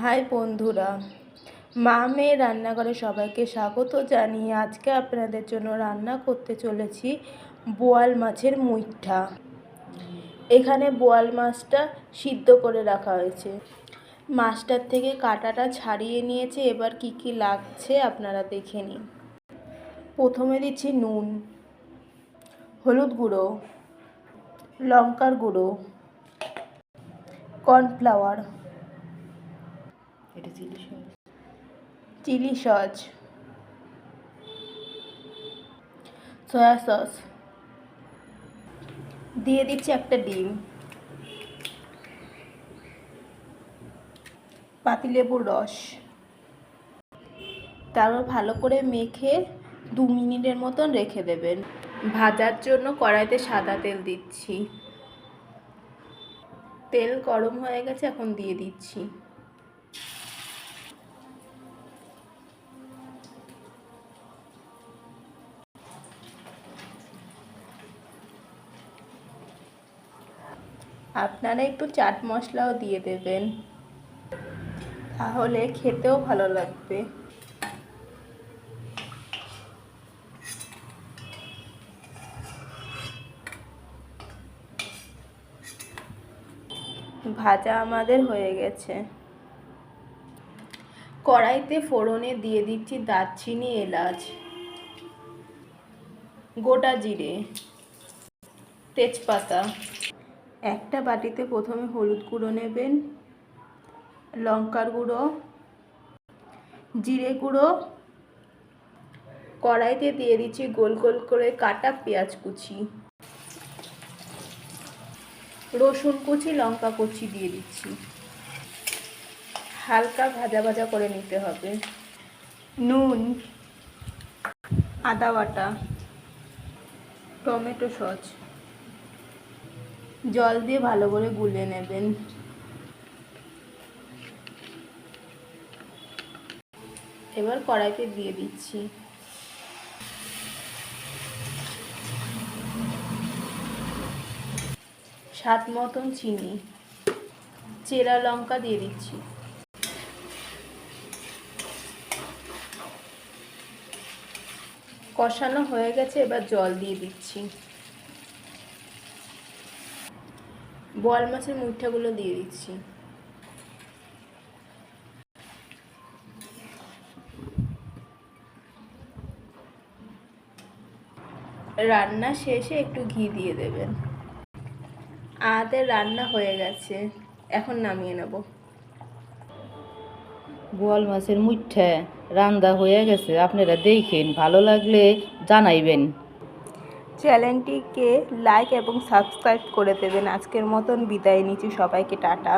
High বন্ধুরা, মা মেয়ে রান্নাঘরে সবাইকে স্বাগত জানিয়ে আজকে আপনাদের জন্য রান্না করতে চলেছি বোয়াল মাছের মুইঠা। এখানে বোয়াল মাছটা সিদ্ধ করে রাখা হয়েছে। মাছটার থেকে কাঁটাটা ছাড়িয়ে নিয়েছে, এবার কি কি লাগছে আপনারা দেখে নিন। প্রথমে দিচ্ছি নুন, হলুদ গুঁড়ো, লঙ্কার গুঁড়ো, কর্নফ্লাওয়ার। এটা chilli sauce. Chilli sauce. Soya sauce. দিয়ে দিচ্ছি একটা ডিম। পাতিলেবুর রস। তারপর ভালো করে মেখে দু মিনিটের মতন রেখে দেবেন। ভাজার জন্য কড়াইতে সাদা তেল দিচ্ছি। তেল গরম হয়ে গেছে, এখন দিয়ে দিচ্ছি। আপনারা একটু চাট মশলাও দিয়ে দেবেন। তাহলে খেতেও ভালো লাগবে। ভাজা আমাদের হয়ে গেছে। কড়াইতে ফোড়নে দিয়ে দিচ্ছি দারচিনি, এলাচ, গোটা জিরে, তেজপাতা। একটা বাটিতে প্রথমে হলুদ গুঁড়ো নেবেন, লঙ্কার গুঁড়ো, জিরে গুঁড়ো, কড়াইতে দিয়ে দিচ্ছি গোল গোল করে কাটা পেঁয়াজ কুচি, রসুন কুচি, লঙ্কা কুচি দিয়ে দিচ্ছি। হালকা ভাজা ভাজা করে নিতে হবে। নুন, আদা বাটা, টমেটো সস। জল দিয়ে ভালো করে গুলে নেবেন। এবার কড়াইতে দিয়ে দিচ্ছি। স্বাদ মতন চিনি। চেরা লঙ্কা দিয়ে দিচ্ছি। কষানো হয়ে গেছে, এবার জল দিয়ে দিচ্ছি। বোয়াল মাছের মুঠাগুলো দিয়ে দিচ্ছি। রান্না শেষে একটু ঘি দিয়ে দেবেন। আমাদের রান্না হয়ে গেছে। এখন নামিয়ে নেব। বোয়াল মাছের মুঠা রান্দা হয়ে গেছে। আপনারা দেখেন, ভালো লাগলে জানাইবেন। চ্যানেলটিকে লাইক এবং সাবস্ক্রাইব করে দেবেন। আজকের মতন বিদায় নিচ্ছি। সবাইকে টাটা।